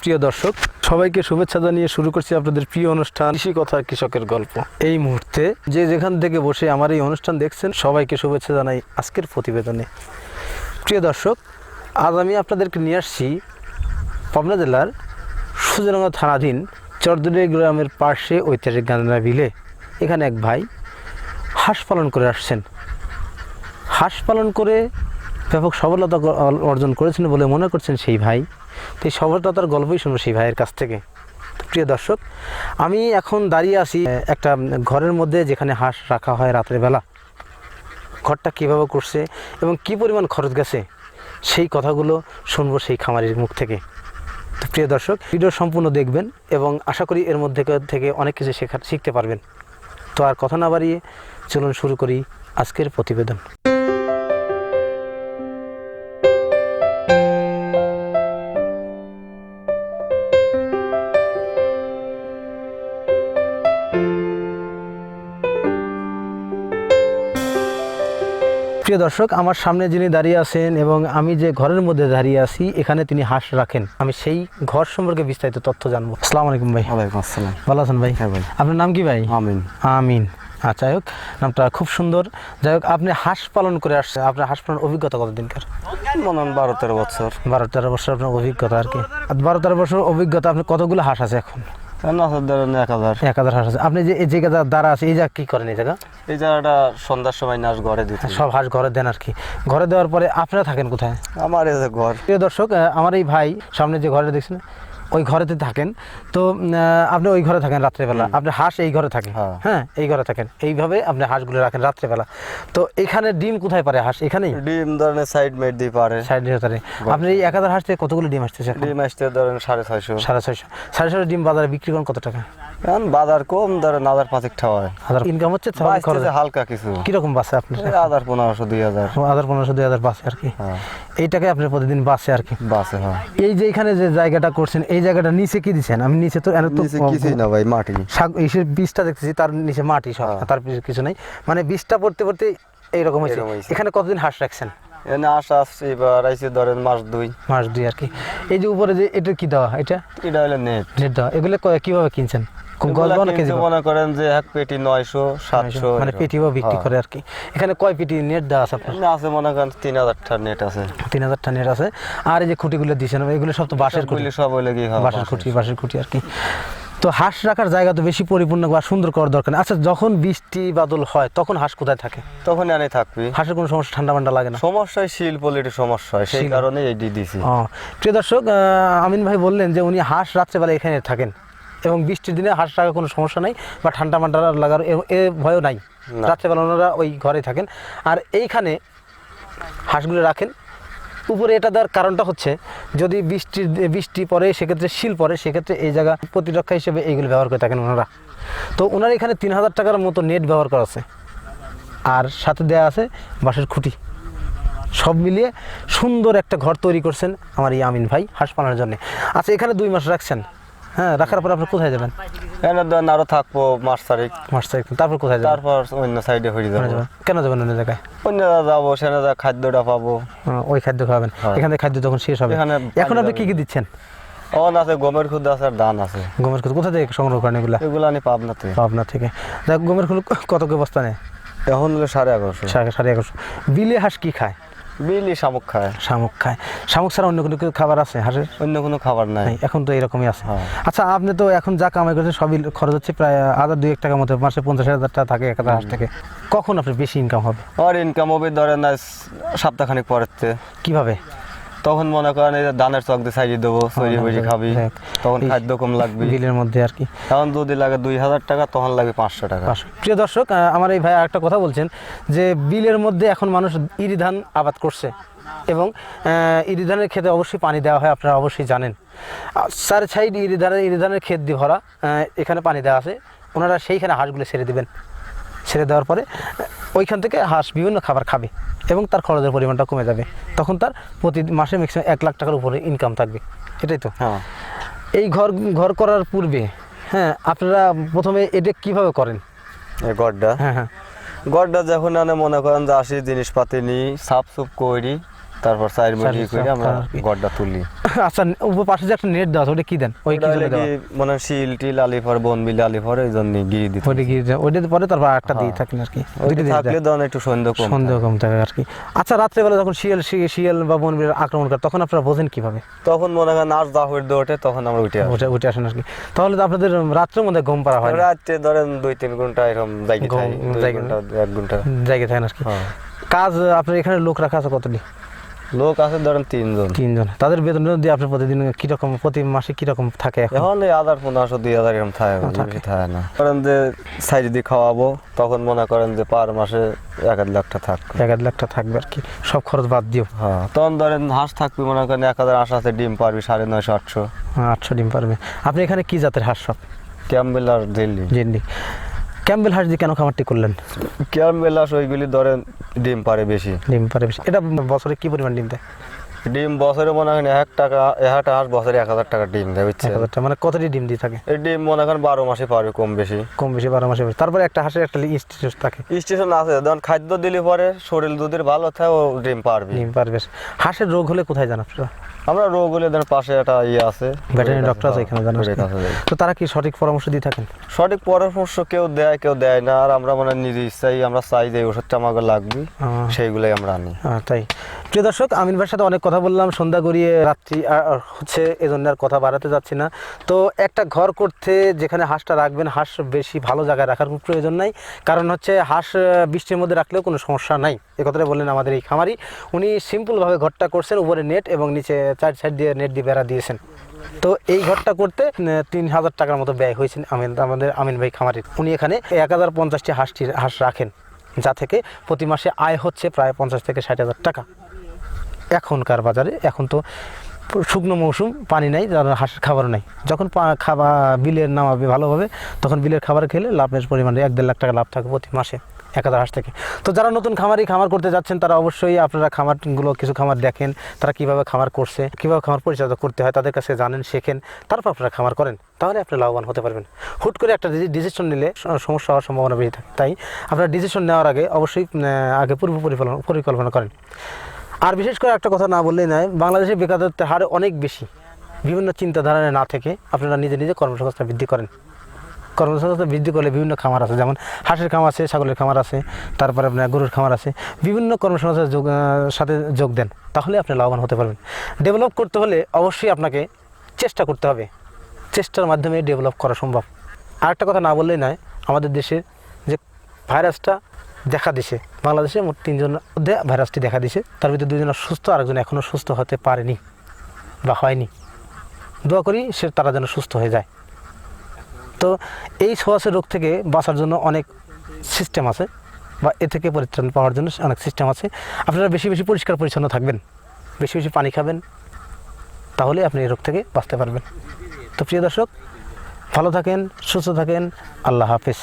প্রিয় দর্শক, সবাইকে শুভেচ্ছা জানিয়ে শুরু করছি আপনাদের প্রিয় অনুষ্ঠান, কৃষি কথা, কৃষকের গল্প। এই মুহূর্তে যে যেখান থেকে বসে আমার এই অনুষ্ঠান দেখছেন, সবাইকে শুভেচ্ছা জানাই আজকের প্রতিবেদনে। প্রিয় দর্শক, আজ আমি আপনাদেরকে নিয়ে আসছি পাবনা জেলার সুজনগা থানাধীন চরদুলিয়া গ্রামের পার্শ্বে ঐতিহাসিক গান্ধা বিলে। এখানে এক ভাই হাঁস পালন করে আসছেন। হাঁস পালন করে ব্যাপক সফলতা অর্জন করেছেন বলে মনে করছেন সেই ভাই। তো এই সফলতার গল্পই শুনব সেই ভাইয়ের কাছ থেকে। প্রিয় দর্শক আমি এখন দাঁড়িয়ে আহ, একটা ঘরের মধ্যে যেখানে হাঁস রাখা হয় রাতের বেলা। ঘরটা কীভাবে করছে এবং কি পরিমাণ খরচ গেছে সেই কথাগুলো শুনব সেই খামারির মুখ থেকে। তো প্রিয় দর্শক ভিডিও সম্পূর্ণ দেখবেন এবং আশা করি এর মধ্যে থেকে অনেক কিছু শেখা শিখতে পারবেন। তো আর কথা না বাড়িয়ে চলুন শুরু করি আজকের প্রতিবেদন। প্রিয় দর্শক আমার সামনে যিনি দাঁড়িয়ে আছেন এবং আমি যে ঘরের মধ্যে দাঁড়িয়ে আছি এখানে তিনি হাঁস রাখেন। আমি সেই ঘর সম্পর্কে বিস্তারিত তথ্য জানব। আসসালামু আলাইকুম ভাই। ওয়ালাইকুম আসসালাম। ভালো আছেন ভাই? হ্যাঁ ভাই। আপনার নাম কি ভাই? আমিন। আমিন। আচ্ছা যাই হোক নামটা খুব সুন্দর। যাই হোক আপনি হাঁস পালন করে আসছেন আপনার হাঁস পালন অভিজ্ঞতা কতদিনকার? মনে হয় বারো তেরো বছর। বারো তেরো বছর আপনার অভিজ্ঞতা আর কি। আর বারো তেরো বছর অভিজ্ঞতা আপনি কতগুলো হাঁস আছে এখন? এক হাজার এক হাজার হাঁস আছে। আপনি যে দ্বারা আছে এই জায়গা কী করেন এই জায়গা? এই জায়গাটা সন্ধ্যার সময় ঘরে দিতে সব হাঁস ঘরে দেন আর কি। ঘরে দেওয়ার পরে আপনারা থাকেন কোথায়? আমার এই ঘর। প্রিয় দর্শক আমার এই ভাই সামনে যে ঘরে দেখছেন ওই ঘরেতে থাকেন। তো আপনি ওই ঘরে থাকেন রাত্রেবেলা। আপনি হাঁস এই ঘরে থাকে। হ্যাঁ। হ্যাঁ এই ঘরে থাকেন। এইভাবে আপনি হাঁসগুলো রাখেন রাত্রেবেলা। তো এখানে ডিম কোথায় পারে হাঁস? এখানেই? ডিম ধরেন সাইড মেট দিয়ে পারে। সাইড হাজারে আপনি এই এক হাজার হাঁস থেকে কতগুলো ডিম আসতেছে? ডিম আসতে ধরেন সাড়ে ছয়শো। সাড়ে ছয়শো। সাড়ে ছয়শো ডিম বাজারে বিক্রি করেন কত টাকা? এখন বাজার কম ধরেন হাজার পাঁচেক ঠাওয়ায় হাজার ইনকাম হচ্ছে হালকা কিছু। কীরকম বাসে আপনার? এই হাজার পনেরোশো দুই হাজার। হাজার পনেরোশো দুই হাজার বাসে আর কি। হ্যাঁ। এইটাকে আপনার প্রতিদিন বাসে আর কি? বাসে হয়। এই যে এখানে যে জায়গাটা করছেন এই জায়গাটা নিচে কি দিচ্ছেন আমি নিচে তো এর নিচে কিছুই না ভাই মাটি। শাক বীজটা দেখতেছি তার নিচে মাটি সব হ্যাঁ। তার কিছু নাই। মানে বীজটা পড়তে পড়তে এইরকম হয়েছে। এখানে কতদিন হাঁস রাখছেন? এনে আসা আসছে এবার আইসে ধরেন মাস দুই। মাস দুই আর কি। এই যে উপরে যে এটা কি দেওয়া এটা? এটা হলো নেট। নেট দেওয়া। এগুলো কীভাবে কিনছেন? কোন না কেজি মনে করেন যে এক পেটি নয়শো সাতশো মানে পেটিও বিক্রি করে আর কি। এখানে কয় পেটি নেট দেওয়া আছে আপনার? আছে মনে করেন তিন হাজারটা নেট আছে। তিন হাজারটা নেট আছে। আর এই যে খুঁটিগুলো দিয়েছেন এগুলো সব তো বাঁশের খুঁটি। সব হইলে কি হয় বাঁশের খুঁটি বাঁশের খুঁটি আর কি। তো হাঁস রাখার জায়গা তো বেশি পরিপূর্ণ বা সুন্দর করার দরকার আচ্ছা যখন বৃষ্টি বাদল হয় তখন হাঁস কোথায় থাকে? তখন আনে থাকবে। হাঁসের কোনো সমস্যা ঠান্ডা মান্ডা লাগে না? সমস্যা শিল পলিটির সমস্যা হয় সেই কারণে এই দিয়ে দিছি। প্রিয় দর্শক আমিন ভাই বললেন যে উনি হাঁস রাত্রেবেলা এখানে থাকেন। এবং বৃষ্টির দিনে হাঁস রাখার কোনো সমস্যা নাই বা ঠান্ডা মান্ডা লাগার এ- ভয়ও নাই। রাত্রেবেলা ওনারা ওই ঘরে থাকেন। আর এইখানে হাঁসগুলো রাখেন। উপরে এটা দেওয়ার কারণটা হচ্ছে যদি বৃষ্টির বৃষ্টি পড়ে সেক্ষেত্রে শিল পড়ে সেক্ষেত্রে এই জায়গা প্রতিরক্ষা হিসেবে এইগুলো ব্যবহার করে থাকেন ওনারা। তো ওনারা এখানে তিন হাজার টাকার মতো নেট ব্যবহার করা আছে। আর সাথে দেওয়া আছে বাঁশের খুঁটি। সব মিলিয়ে সুন্দর একটা ঘর তৈরি করছেন আমার এই আমিন ভাই হাঁস পালনের জন্য। আচ্ছা এখানে দুই মাস রাখছেন। হ্যাঁ রাখার পর আপনি কোথায় যাবেন? এনে ধরেন আরও থাকব মাস তারিখ। মাস তারিখ। তারপর কোথায় যাবেন? তারপর অন্য সাইডে হয়ে কোথায় যাব। কেন যাবেন অন্য জায়গায়? অন্য জায়গায় যাব সেখানে যা খাদ্যটা পাবো। ওই খাদ্য হ্যাঁ। এখানে খাদ্য যখন শেষ হবে এখানে এখন আপনি কি কি দিচ্ছেন? অন আছে গমের খুদ আছে আর ধান আছে। গমের খুদ। কোথা থেকে সংগ্রহ করেন এগুলা? এগুলো আনি থেকে। পাবনা থেকে। দেখ গমের খুদ কত কে বস্তা নেয়? এখন হলো সাড়ে এগারোশো। সাড়ে এগারোশো। বিলে হাঁস কি খায়? বিলি শামুক খায়। শামুক খায়। শামুক ছাড়া অন্য কোনো কিছু খাবার আছে হাঁসের? অন্য কোনো খাবার নাই। এখন তো এরকমই আছে। হ্যাঁ। আচ্ছা আপনি তো এখন যা কামাই করছেন সবই খরচ হচ্ছে প্রায় হাজার দুই এক টাকার মতো মাসে পঞ্চাশ হাজার টাকা থাকে এক হাজার হাঁস থেকে। কখন আপনার বেশি ইনকাম হবে? আর ইনকাম হবে ধরেন না সপ্তাহখানিক পরের থেকে। কীভাবে? তখন মনে করেন এই যে ধানের চক দিয়ে সাইডে দেবো সরি বসে খাবি তখন খাদ্য কম লাগবে। বিলের মধ্যে আর কি। এখন যদি লাগে দুই হাজার টাকা তখন লাগে পাঁচশো টাকা। প্রিয় দর্শক আমার এই ভাই একটা কথা বলছেন যে বিলের মধ্যে এখন মানুষ ইরি ধান আবাদ করছে এবং আহ, ইরি ধানের ক্ষেতে অবশ্যই পানি দেওয়া হয় আপনারা অবশ্যই জানেন। চার সাইড ইরি ধানের ইরি ধানের ক্ষেত দিয়ে ভরা এখানে পানি দেওয়া আছে। ওনারা সেইখানে হাঁসগুলো ছেড়ে দেবেন। ছেড়ে দেওয়ার পরে ওইখান থেকে হাঁস বিভিন্ন খাবার খাবে এবং তার খরচের পরিমাণটা কমে যাবে। তখন তার প্রতি মাসে ম্যাক্সিমাম এক লাখ টাকার উপরে ইনকাম থাকবে। এটাই তো। হ্যাঁ। এই ঘর ঘর করার পূর্বে হ্যাঁ আপনারা প্রথমে এটা কীভাবে করেন? গড্ডা হ্যাঁ হ্যাঁ। গড্ডা যখন মনে করেন যে আসি জিনিসপাতি নিই সাফ সুপ করি তারপর মুড়ি চার- করে আমরা গড়টা তুলি। আচ্ছা উপর পাশে যে একটা নেট দেওয়া আছে ওটা কি দেন? ওই কি জন্য দেওয়া কি শিল টিল আলি পর বন বিল আলি পর এই জন্য গিয়ে দিতে ওইটা কি ওইটা পরে তারপর একটা দিয়ে হ্যাঁ। থাকেন আর কি। ওইটা দিয়ে থাকলে দেন। একটু সন্দেহ কম সন্দেহ কম থাকে আর কি। আচ্ছা রাত্রেবেলা যখন শিয়াল শিয়াল বা বন বিড়াল আক্রমণ করে তখন আপনারা বোঝেন কীভাবে? তখন মনে করেন আর জাফর দিয়ে ওঠে তখন আমরা উঠে আসি। উঠে উঠে আসেন আর কি। তাহলে তো আপনাদের রাত্রের মধ্যে ঘুম পাড়া হয় রাত্রে ধরেন দুই তিন ঘণ্টা এরকম জায়গা থাকে। দুই জায়গা- ঘণ্টা এক ঘণ্টা। জায়গায় থাকেন আর কি। হ্যাঁ। কাজ আপনার এখানে লোক রাখা আছে কতটি? লোক আছে ধরেন তিনজন। তিনজন। তাদের বেতন দিয়ে আপনার প্রতিদিন কীরকম প্রতি মাসে কীরকম থাকে এখন? এই হাজার পনেরোশো দুই হাজার এরকম থাকে না, থাকে। না। করেন যে সাইড দিয়ে খাওয়াবো তখন মনে করেন যে পার মাসে এক আধ লাখটা থাকবে। এক আধ লাখটা থাকবে আর কি। সব খরচ বাদ দিও। হ্যাঁ তখন ধরেন হাঁস থাকবে মনে করেন এক হাজার হাঁস আছে ডিম পারবি সাড়ে নয়শো আটশো। আটশো ডিম পারবে। আপনি এখানে কি জাতের হাঁস সব? ক্যাম্বেল আর দিল্লি জেন্ডি ক্যাম্বেল হাঁস দিয়ে কেন খামারটি করলেন? ক্যাম্বেল হাঁস ওইগুলি ধরেন ডিম পারে বেশি। ডিম পারে বেশি। এটা বছরে কি পরিমাণ ডিম দেয়? ডিম বছরে মনে হয় এক টাকা এক হাঁস বছরে এক হাজার টাকা ডিম দেয় বুঝছে মানে কতটি ডিম দিয়ে থাকে? এই ডিম মনে করেন বারো মাসে পারবে কম বেশি। কম বেশি বারো মাসে তারপরে একটা হাঁসের একটা ইনস্টিটিউট থাকে। স্টেশন আছে ধরেন খাদ্য দিলে পরে শরীর দুধের ভালো থাকে ও ডিম পারবে। ডিম পারবে হাঁসের রোগ হলে কোথায় জান আপনারা? আমরা রোগ হলে পাশে একটা ইয়ে আছে। ভেটেরিনারি ডক্টর আছে এখানে। তো তারা কি সঠিক পরামর্শ দিয়ে থাকেন? সঠিক পরামর্শ কেউ দেয় কেউ দেয় না আর আমরা মানে নিজে ইচ্ছাই আমরা চাই যে ওষুধটা আমাকে লাগবে সেইগুলাই আমরা আনি। তাই। প্রিয় দর্শক আমিন ভাইয়ের সাথে অনেক কথা বললাম সন্ধ্যা গড়িয়ে রাত্রি হচ্ছে এজন্য আর কথা বাড়াতে যাচ্ছি না। তো একটা ঘর করতে যেখানে হাঁসটা রাখবেন হাঁস বেশি ভালো জায়গায় রাখার কোনো প্রয়োজন নাই। কারণ হচ্ছে হাঁস বৃষ্টির মধ্যে রাখলেও কোনো সমস্যা নাই। এ কথাটা বললেন আমাদের এই খামারি। উনি সিম্পলভাবে ঘরটা করছেন উপরে নেট এবং নিচে চার সাইড দিয়ে নেট দিয়ে বেড়া দিয়েছেন। তো এই ঘরটা করতে তিন হাজার টাকার মতো ব্যয় হয়েছে আমিন আমাদের আমিন ভাই খামারির। উনি এখানে এক হাজার পঞ্চাশটি হাঁসটি হাঁস রাখেন, যা থেকে প্রতি মাসে আয় হচ্ছে প্রায় পঞ্চাশ থেকে ষাট হাজার টাকা। এখনকার বাজারে এখন তো শুকনো মৌসুম, পানি নাই যার হাঁসের খাবার নাই। যখন খাবার, বিলের নামাবে ভালোভাবে, তখন বিলের খাবার খেলে লাভের পরিমাণে এক দেড় লাখ টাকা লাভ থাকে প্রতি মাসে। এক হাজার হাঁস থেকে। তো যারা নতুন খামারি খামার করতে যাচ্ছেন, তারা অবশ্যই আপনারা খামারগুলো, কিছু খামার দেখেন, তারা কীভাবে খামার করছে, কীভাবে খামার পরিচর্যা করতে হয়, তাদের কাছে জানেন, শেখেন, তারপর আপনারা খামার করেন। তাহলে আপনি লাভবান হতে পারবেন। হুট করে একটা ডিসিশন নিলে সমস্যা হওয়ার সম্ভাবনা বেশি থাকে। তাই আপনারা ডিসিশন নেওয়ার আগে অবশ্যই আগে পূর্ব পরিকল্পনা পরিকল্পনা করেন। আর বিশেষ করে একটা কথা না বললেই নয়, বাংলাদেশে বেকারত্বের হার অনেক বেশি। বিভিন্ন চিন্তাধারা না থেকে আপনারা নিজে নিজে কর্মসংস্থান বৃদ্ধি করেন। কর্মসংস্থান বৃদ্ধি করলে বিভিন্ন খামার আছে, যেমন হাঁসের খামার আছে, ছাগলের খামার আছে, তারপরে আপনার গরুর খামার আছে, বিভিন্ন কর্মসংস্থার যোগ সাথে যোগ দেন, তাহলে আপনি লাভবান হতে পারবেন। ডেভেলপ করতে হলে অবশ্যই আপনাকে চেষ্টা করতে হবে, চেষ্টার মাধ্যমে ডেভেলপ করা সম্ভব। আর একটা কথা না বললেই নয়, আমাদের দেশে যে ভাইরাসটা দেখা দিছে, বাংলাদেশে মোট তিনজন মধ্যে ভাইরাসটি দেখা দিছে, তার ভিতরে দুজন সুস্থ আরেকজন এখনও সুস্থ হতে পারেনি বা হয়নি। দোয়া করি সে তারা যেন সুস্থ হয়ে যায়। তো এই সোয়াশের রোগ থেকে বাঁচার জন্য অনেক সিস্টেম আছে বা এ থেকে পরিত্রাণ পাওয়ার জন্য অনেক সিস্টেম আছে। আপনারা বেশি বেশি পরিষ্কার পরিচ্ছন্ন থাকবেন, বেশি বেশি পানি খাবেন, তাহলে আপনি এই রোগ থেকে বাঁচতে পারবেন। তো প্রিয় দর্শক, ভালো থাকেন, সুস্থ থাকেন, আল্লাহ হাফিজ।